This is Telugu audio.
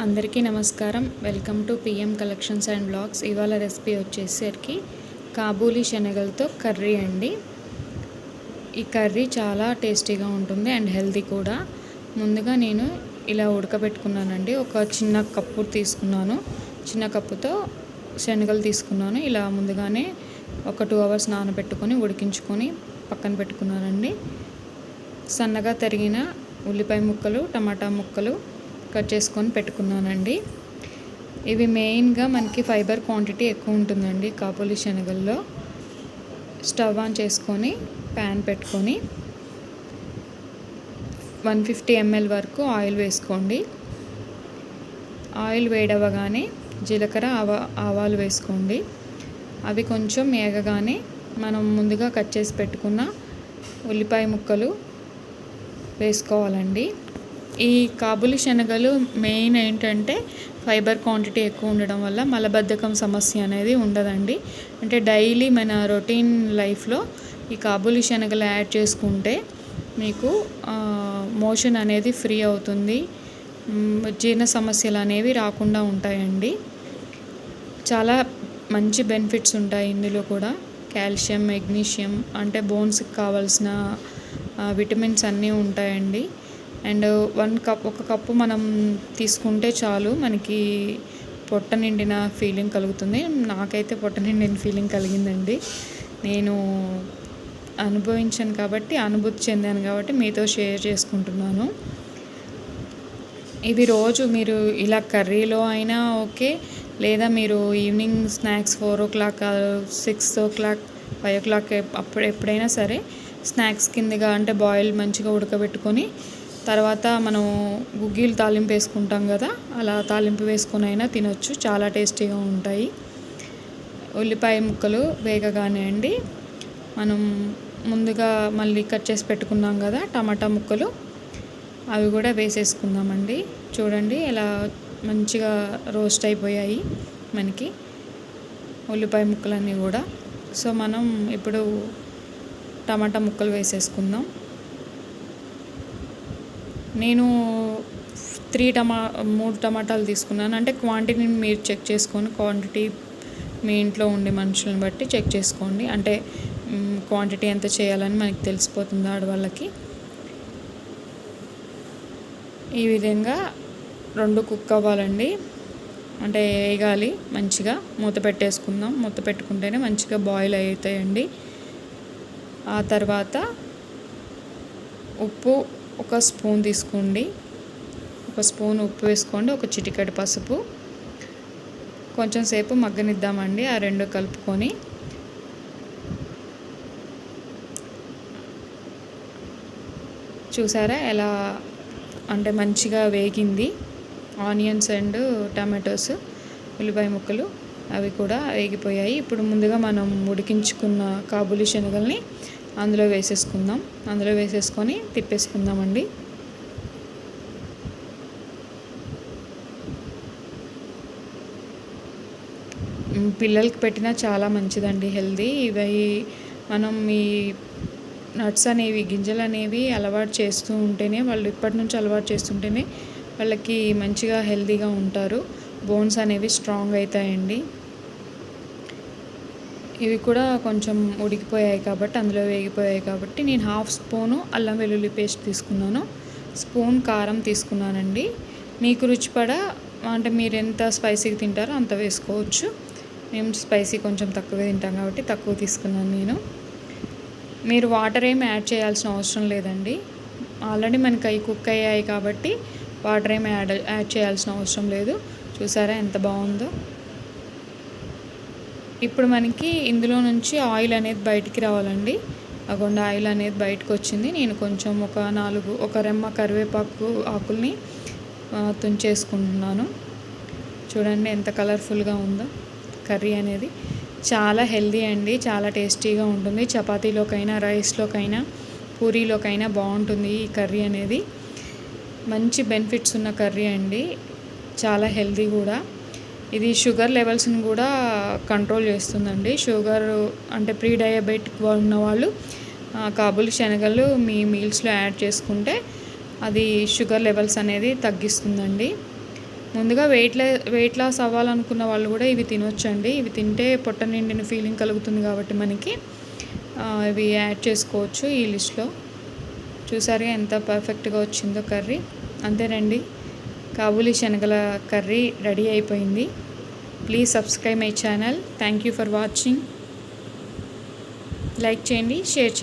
అందరికీ నమస్కారం. Welcome to PM collections and blogs. ఇవాళ రెసిపీ వచ్చేసరికి కాబూలీ శనగలతో కర్రీ అండి. ఈ కర్రీ చాలా టేస్టీగా ఉంటుంది అండ్ హెల్తీ కూడా. ముందుగా నేను ఇలా ఉడకబెట్టుకున్నానండి. ఒక చిన్న కప్పు తీసుకున్నాను. చిన్న కప్పుతో శనగలు తీసుకున్నాను. ఇలా ముందుగానే ఒక టూ అవర్స్ నానబెట్టుకొని ఉడికించుకొని పక్కన పెట్టుకున్నానండి. సన్నగా తరిగిన ఉల్లిపాయ ముక్కలు టమాటా ముక్కలు కట్ చేసుకొని పెట్టుకున్నానండి. ఇవి మెయిన్గా మనకి ఫైబర్ క్వాంటిటీ ఎక్కువ ఉంటుందండి కాపులి శనగల్లో. స్టవ్ ఆన్ చేసుకొని ప్యాన్ పెట్టుకొని వన్ ఫిఫ్టీ ఎంఎల్ వరకు ఆయిల్ వేసుకోండి. ఆయిల్ వేడవగానే జీలకర్ర ఆవా ఆవాలు వేసుకోండి. అవి కొంచెం ఏగగానే మనం ముందుగా కట్ చేసి పెట్టుకున్న ఉల్లిపాయ ముక్కలు వేసుకోవాలండి. ఈ కాబులి శనగలు మెయిన్ ఏంటంటే ఫైబర్ క్వాంటిటీ ఎక్కువ ఉండడం వల్ల మలబద్ధకం సమస్య అనేది ఉండదండి. అంటే డైలీ మన రొటీన్ లైఫ్లో ఈ కాబులి శనగలు యాడ్ చేసుకుంటే మీకు మోషన్ అనేది ఫ్రీ అవుతుంది. జీర్ణ సమస్యలు అనేవి రాకుండా ఉంటాయండి. చాలా మంచి బెనిఫిట్స్ ఉంటాయి ఇందులో కూడా. కాల్షియం మెగ్నీషియం అంటే బోన్స్కి కావాల్సిన విటమిన్స్ అన్నీ ఉంటాయండి. అండ్ వన్ కప్ ఒక కప్పు మనం తీసుకుంటే చాలు మనకి పొట్ట నిండిన ఫీలింగ్ కలుగుతుంది. నాకైతే పొట్ట నిండిన ఫీలింగ్ కలిగిందండి. నేను అనుభవించాను కాబట్టి అనుభూతి చెందాను కాబట్టి మీతో షేర్ చేసుకుంటున్నాను. ఇది రోజు మీరు ఇలా కర్రీలో అయినా ఓకే లేదా మీరు evening snacks four o'clock six o'clock five o'clock అప్పుడు ఎప్పుడైనా సరే స్నాక్స్ కిందగా అంటే బాయిల్ మంచిగా ఉడకబెట్టుకొని తర్వాత మనం గుగ్గీలు తాలింపు వేసుకుంటాం కదా అలా తాలింపు వేసుకొని అయినా తినొచ్చు. చాలా టేస్టీగా ఉంటాయి. ఉల్లిపాయ ముక్కలు వేగగానే అండి మనం ముందుగా మళ్ళీ కట్ చేసి పెట్టుకున్నాం కదా టమాటా ముక్కలు. అవి కూడా వేసేసుకుందామండి. చూడండి ఎలా మంచిగా రోస్ట్ అయిపోయాయి మనకి ఉల్లిపాయ ముక్కలన్నీ కూడా. సో మనం ఇప్పుడు టమాటా ముక్కలు వేసేసుకుందాం. నేను త్రీ టమా మూడు టమాటాలు తీసుకున్నాను. అంటే క్వాంటిటీని మీరు చెక్ చేసుకొని క్వాంటిటీ మీ ఇంట్లో ఉండే మనుషులను బట్టి చెక్ చేసుకోండి. అంటే క్వాంటిటీ ఎంత చేయాలని మనకి తెలిసిపోతుంది ఆడవాళ్ళకి. ఈ విధంగా రెండు కుక్ అవ్వాలండి. అంటే వేగాలి మంచిగా. మూత పెట్టేసుకుందాం. మూత పెట్టుకుంటేనే మంచిగా బాయిల్ అవుతాయండి. ఆ తర్వాత ఉప్పు ఒక స్పూన్ తీసుకోండి. ఒక స్పూన్ ఉప్పు వేసుకోండి. ఒక చిటికెడు పసుపు. కొంచెం సేపు మగ్గనిద్దామండి. ఆ రెండు కలుపుకొని. చూసారా ఎలా అంటే మంచిగా వేగింది. ఆనియన్స్ అండ్ టమాటోస్ ఉల్లిపాయ ముక్కలు అవి కూడా వేగిపోయాయి. ఇప్పుడు ముందుగా మనం ఉడికించుకున్న కాబులి శనగల్ని అందులో వేసేసుకుందాం. అందులో వేసేసుకొని తిప్పేసుకుందామండి. పిల్లలకి పెట్టినా చాలా మంచిదండి హెల్దీ. ఇవి మనం ఈ నట్స్ అనేవి గింజలు అనేవి అలవాటు చేస్తూ ఉంటేనే వాళ్ళు ఇప్పటి నుంచి అలవాటు చేస్తుంటేనే వాళ్ళకి మంచిగా హెల్దీగా ఉంటారు. బోన్స్ అనేవి స్ట్రాంగ్ అవుతాయండి. ఇవి కూడా కొంచెం ఉడికిపోయాయి కాబట్టి అందులో వేగిపోయాయి కాబట్టి నేను హాఫ్ స్పూను అల్లం వెల్లుల్లి పేస్ట్ తీసుకున్నాను. స్పూన్ కారం తీసుకున్నానండి. మీకు రుచిపడ అంటే మీరు ఎంత స్పైసీగా తింటారో అంత వేసుకోవచ్చు. మేము స్పైసీ కొంచెం తక్కువే తింటాం కాబట్టి తక్కువ తీసుకున్నాను నేను. మీరు వాటర్ ఏమి యాడ్ చేయాల్సిన అవసరం లేదండి. ఆల్రెడీ మనకి అవి కుక్ అయ్యాయి కాబట్టి వాటర్ ఏమి యాడ్ యాడ్ చేయాల్సిన అవసరం లేదు. చూసారా ఎంత బాగుందో? ఇప్పుడు మనకి ఇందులో నుంచి ఆయిల్ అనేది బయటికి రావాలండి. అగొండ ఆయిల్ అనేది బయటకు వచ్చింది. నేను కొంచెం ఒక నాలుగు ఒక రెమ్మ కరివేపాకు ఆకుల్ని తుంచేసుకుంటున్నాను. చూడండి ఎంత కలర్ఫుల్గా ఉందో కర్రీ అనేది. చాలా హెల్దీ అండి. చాలా టేస్టీగా ఉంటుంది. చపాతీలోకైనా రైస్లోకైనా పూరీలోకైనా బాగుంటుంది ఈ కర్రీ అనేది. మంచి బెనిఫిట్స్ ఉన్న కర్రీ అండి. చాలా హెల్దీ కూడా. ఇది షుగర్ లెవెల్స్ని కూడా కంట్రోల్ చేస్తుందండి. షుగర్ అంటే ప్రీ డయాబెటిక్ ఉన్న వాళ్ళు కాబులి శనగలు మీ మీల్స్లో యాడ్ చేసుకుంటే అది షుగర్ లెవెల్స్ అనేది తగ్గిస్తుందండి. ముందుగా వెయిట్ వెయిట్ లాస్ అవ్వాలనుకున్న వాళ్ళు కూడా ఇవి తినొచ్చండి. ఇవి తింటే పొట్ట నిండిన ఫీలింగ్ కలుగుతుంది కాబట్టి మనకి ఇవి యాడ్ చేసుకోవచ్చు ఈ లిస్ట్లో. చూసారుగా ఎంత పర్ఫెక్ట్గా వచ్చిందో కర్రీ. అంతేనండి. కాబూలీ శనగల కర్రీ రెడీ అయిపోయింది. Please subscribe my channel thank you for watching like చేయండి షేర్ చేయండి.